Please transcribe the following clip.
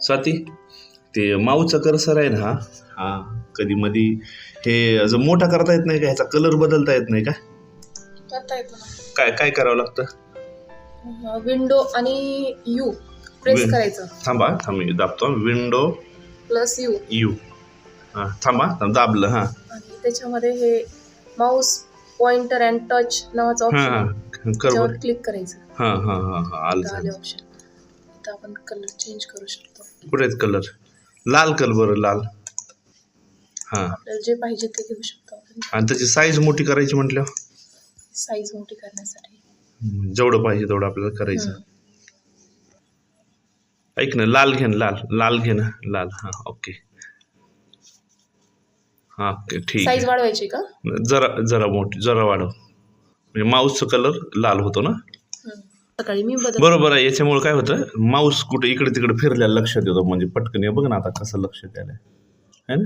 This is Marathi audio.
स्वाती ते माऊचा करसर आहे ना हा? हा कधी मधी हे जर मोठा करता येत नाही का? ह्याचा कलर बदलता येत नाही का? करता येतो काय काय करावं लागतं? ना विंडो आणि यू प्रेस Win- करायचं. थांबा थांब मी दाबतो. विंडो प्लस यू यू हां थांबा थांब, दाबलं हां. आणि त्याच्यामध्ये हे माऊस पॉइंटर अँड टच नावाचं हां ऑप्शन हां कर क्लिक करायचं. हां हां हां हां आलं आले ऑप्शन इथं आपण कलर चेंज करू शकतो. कुठे आहेत कलर लाल कलर बरं लाल. हां. आपल्याला जे पाहिजे ते घेऊ शकतो आपण. आणि त्याची साईज मोठी करायची म्हटल्यावर? साईज मोठी करण्यासाठी. हम्म, जेवढं पाहिजे तेवढं आपल्याला करायचं. हम्म. ऐक ना लाल घे ना लाल. लाल घे ना लाल. हां ओके हां ओके ठीक साईज आहे वाढवायची का? जरा जरा मोठी जरा वाढव. म्हणजे माऊसचा कलर लाल होतो ना? हम्म. सकाळी मी बदल बरोबर आहे याच्यामुळे काय होतं माऊस कुठे इकडे तिकडे फिरल्याला लक्षात येतो म्हणजे पटकन हे बघ ना आता कसं लक्षात द्यायला है ना?